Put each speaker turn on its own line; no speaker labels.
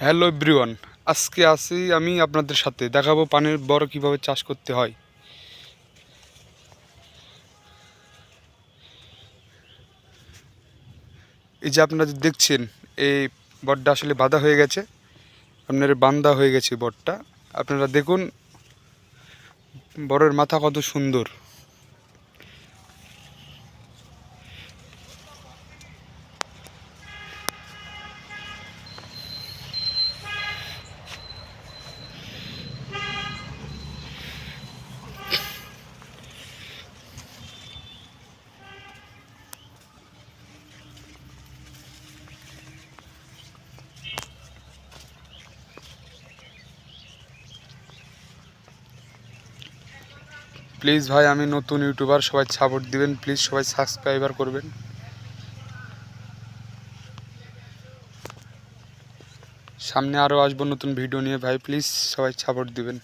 Hello everyone, আজকে আসি আমি আপনাদের সাথে। দেখাবো পানির বড় কীভাবে চাষ করতে হয়। এই যে আপনারা দেখছেন, এই বটটা আসলে বাঁধা হয়ে গেছে। আপনার বান্দা হয়ে গেছে বটটা। আপনারা দেখুন বড়ের মাথা কত সুন্দর। প্লিজ ভাই, আমি নতুন ইউটিউবার, সবাই সাপোর্ট দিবেন, প্লিজ সবাই সাবস্ক্রাইবার করবেন। সামনে আরও আসব নতুন ভিডিও নিয়ে, ভাই, প্লিজ সবাই সাপোর্ট দিবেন।